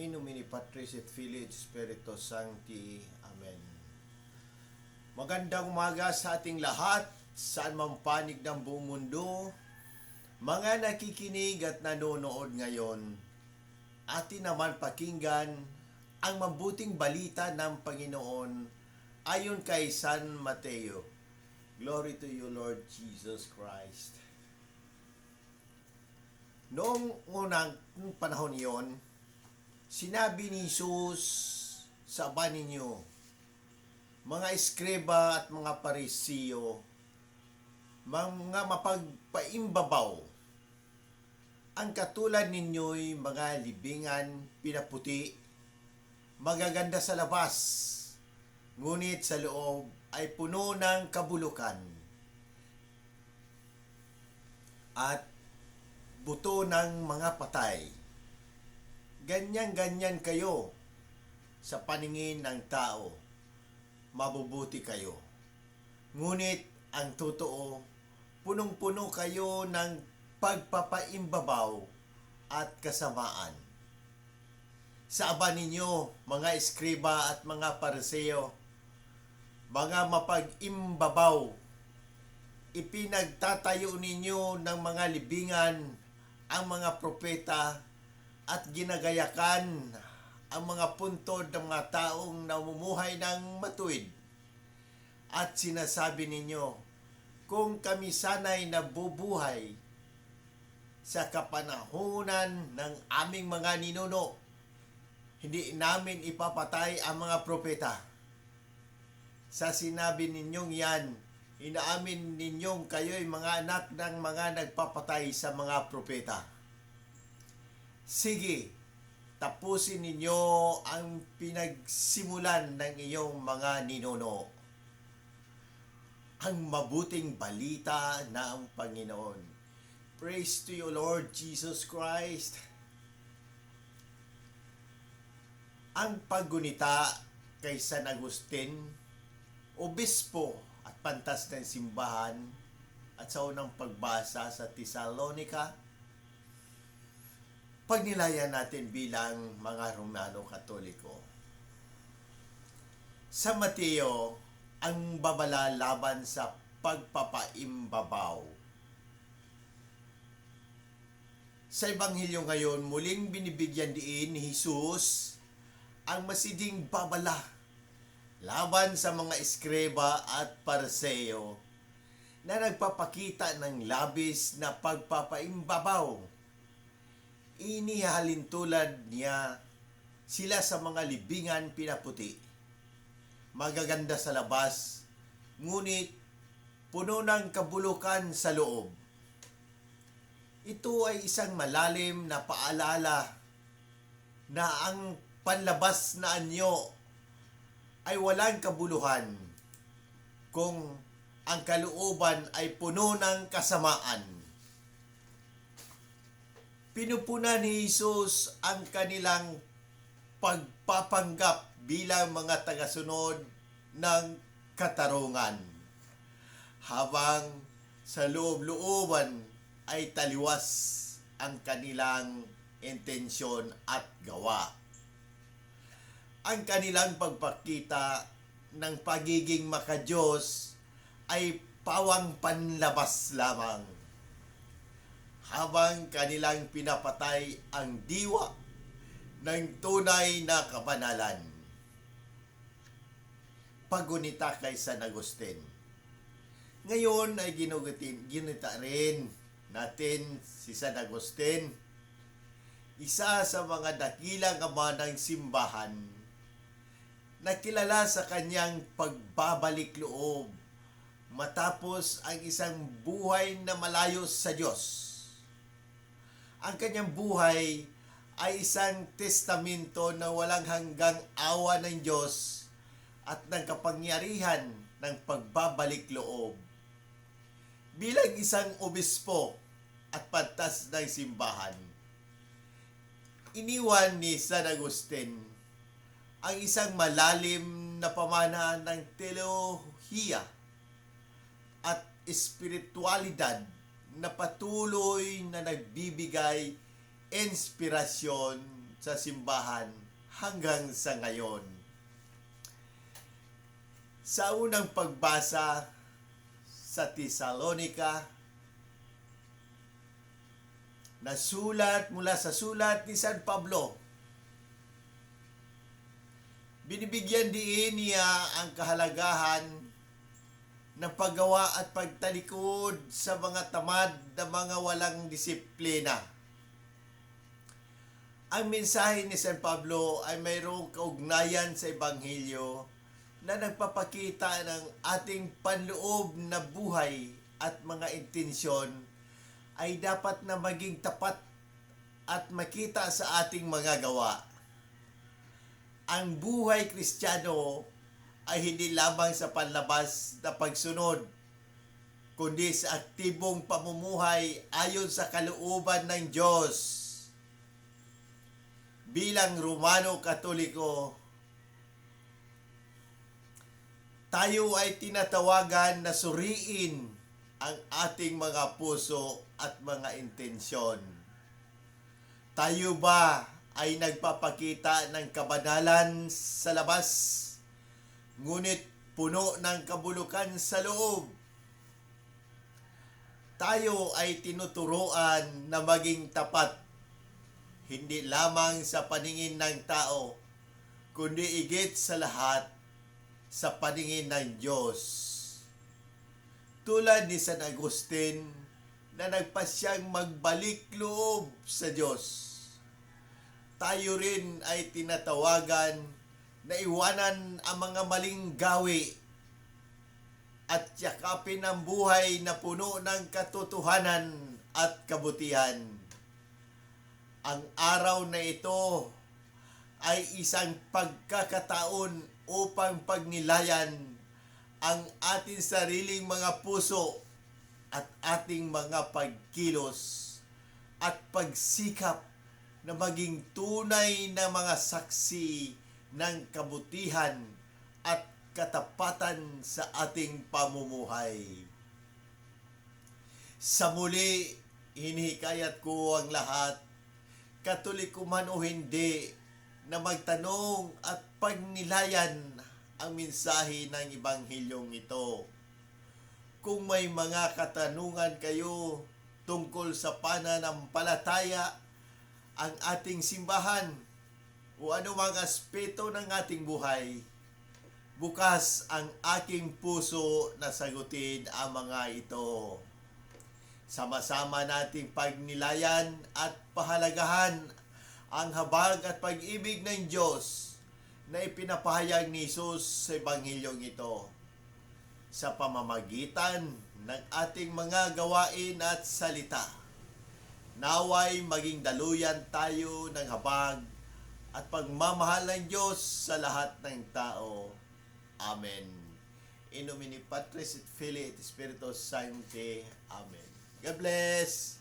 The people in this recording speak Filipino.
In nomine Patris et Filii et Spiritus Sancti. Amen. Magandang umaga sa ating lahat, saan man panig ng buong mundo. Mga nakikinig at nanonood ngayon, atin naman pakinggan ang mabuting balita ng Panginoon ayon kay San Mateo. Glory to you, Lord Jesus Christ. Noong unang panahon yon, sinabi ni Jesus sa aba ninyo, mga eskreba at mga parisiyo, mga mapagpaimbabaw, ang katulad ninyo'y mga libingan, pinaputi, magaganda sa labas, ngunit sa loob ay puno ng kabulukan at buto ng mga patay. Ganyan-ganyan kayo sa paningin ng tao. Mabubuti kayo. Ngunit ang totoo, punong-puno kayo ng pagpapaimbabaw at kasamaan. Sa aba ninyo, mga eskriba at mga pariseo, mga mapag-imbabaw, ipinagtatayo ninyo ng mga libingan ang mga propeta at ginagayakan ang mga puntod ng mga taong namumuhay ng matuwid. At sinasabi ninyo, kung kami sana'y nabubuhay sa kapanahunan ng aming mga ninuno, hindi namin ipapatay ang mga propeta. Sa sinabi ninyong yan, inaamin ninyong kayo'y mga anak ng mga nagpapatay sa mga propeta. Sige, tapusin ninyo ang pinagsimulan ng iyong mga ninuno. Ang mabuting balita ng Panginoon. Praise to you, Lord Jesus Christ. Ang paggunita kay San Agustin, obispo at pantas ng simbahan at sa unang pagbasa sa Thessalonica, pagnilayan natin bilang mga Romano Katoliko. Sa Mateo, ang babala laban sa pagpapaimbabaw. Sa Ebanghelyo ngayon, muling binibigyan diin ni Jesus ang masiding babala laban sa mga eskreba at parseo na nagpapakita ng labis na pagpapaimbabaw. Inihalin tulad niya sila sa mga libingan pinaputi. Magaganda sa labas, ngunit puno ng kabulukan sa loob. Ito ay isang malalim na paalala na ang panlabas na anyo ay walang kabuluhan kung ang kalooban ay puno ng kasamaan. Pinupunan ni Jesus ang kanilang pagpapanggap bilang mga tagasunod ng katarungan. Habang sa loob-looban ay taliwas ang kanilang intensyon at gawa ang kanilang pagpakita ng pagiging makadiyos ay pawang panlabas lamang. Habang kanilang pinapatay ang diwa ng tunay na kabanalan. Pagunita kay San Agustin. Ngayon ay ginugutin, ginita rin natin si San Agustin, isa sa mga dakilang ama ng simbahan nakilala sa kanyang pagbabalik loob matapos ang isang buhay na malayo sa Diyos. Ang kanyang buhay ay isang testamento na walang hanggang awa ng Diyos at ng kapangyarihan ng pagbabalik loob. Bilang isang obispo at pantas ng simbahan, iniwan ni San Agustin ang isang malalim na pamana ng teolohiya at espiritualidad na patuloy na nagbibigay inspirasyon sa simbahan hanggang sa ngayon. Sa unang pagbasa sa Tesalonika, nasulat mula sa sulat ni San Pablo. Binibigyan diin niya ang kahalagahan ng paggawa at pagtalikod sa mga tamad na mga walang disiplina. Ang mensahe ni San Pablo ay mayroong kaugnayan sa Ebanghelyo na nagpapakita ng ating panloob na buhay at mga intensyon ay dapat na maging tapat at makita sa ating mga gawa. Ang buhay kristyano ay hindi lamang sa panlabas na pagsunod, kundi sa aktibong pamumuhay ayon sa kalooban ng Diyos. Bilang Romano Katoliko, tayo ay tinatawagan na suriin ang ating mga puso at mga intensyon. Tayo ba ay nagpapakita ng kabanalan sa labas, ngunit puno ng kabulukan sa loob? Tayo ay tinuturoan na maging tapat, hindi lamang sa paningin ng tao, kundi igit sa lahat sa paningin ng Diyos. Tulad ni San Agustin na nagpasyang magbalik loob sa Diyos. Tayo rin ay tinatawagan na iwanan ang mga maling gawi at yakapin ang buhay na puno ng katotohanan at kabutihan. Ang araw na ito ay isang pagkakataon upang pagnilayan ang ating sariling mga puso at ating mga pagkilos at pagsikap na maging tunay na mga saksi ng kabutihan at katapatan sa ating pamumuhay. Sa muli, hinihikayat ko ang lahat, katoliko man o hindi, na magtanong at pagnilayan ang mensahe ng Ebanghilyong ito. Kung may mga katanungan kayo tungkol sa pananampalataya, ang ating simbahan, o anumang aspeto ng ating buhay, bukas ang aking puso na sagutin ang mga ito. Sama-sama nating pagnilayan at pahalagahan ang habag at pag-ibig ng Diyos na ipinapahayag ni Jesus sa Ebanghilyong ito sa pamamagitan ng ating mga gawain at salita. Naway maging daluyan tayo ng habag at pagmamahal ng Diyos sa lahat ng tao. Amen. In nomine Patris et Filii et Spiritus Sancti. Amen. God bless.